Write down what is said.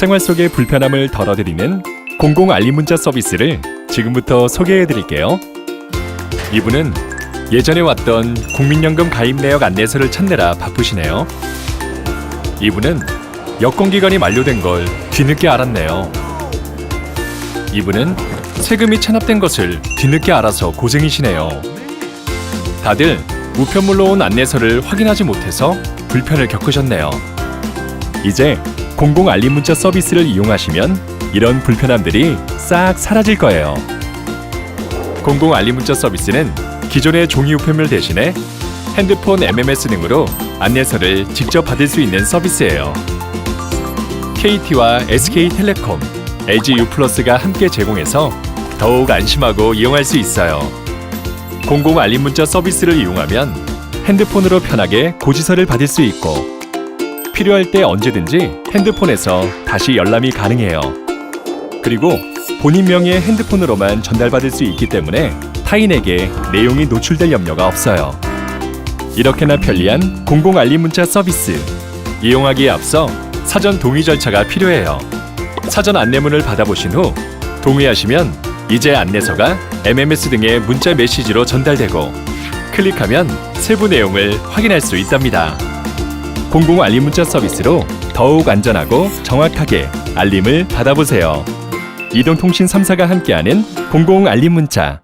생활 속의 불편함을 덜어드리는 공공 알림 문자 서비스를 지금부터 소개해 드릴게요. 이분은 예전에 왔던 국민연금 가입 내역 안내서를 찾느라 바쁘시네요. 이분은 여권 기간이 만료된 걸 뒤늦게 알았네요. 이분은 세금이 체납된 것을 뒤늦게 알아서 고생이시네요. 다들 우편물로 온 안내서를 확인하지 못해서 불편을 겪으셨네요. 이제 공공 알림 문자 서비스를 이용하시면 이런 불편함들이 싹 사라질 거예요. 공공 알림 문자 서비스는 기존의 종이 우편물 대신에 핸드폰 MMS 등으로 안내서를 직접 받을 수 있는 서비스예요. KT와 SK텔레콤, LG U+가 함께 제공해서 더욱 안심하고 이용할 수 있어요. 공공 알림 문자 서비스를 이용하면 핸드폰으로 편하게 고지서를 받을 수 있고 필요할 때 언제든지 핸드폰에서 다시 열람이 가능해요. 그리고 본인 명의의 핸드폰으로만 전달받을 수 있기 때문에 타인에게 내용이 노출될 염려가 없어요. 이렇게나 편리한 공공 알림 문자 서비스 이용하기에 앞서 사전 동의 절차가 필요해요. 사전 안내문을 받아보신 후 동의하시면 이제 안내서가 MMS 등의 문자 메시지로 전달되고 클릭하면 세부 내용을 확인할 수 있답니다. 공공 알림 문자 서비스로 더욱 안전하고 정확하게 알림을 받아보세요. 이동통신 3사가 함께하는 공공 알림 문자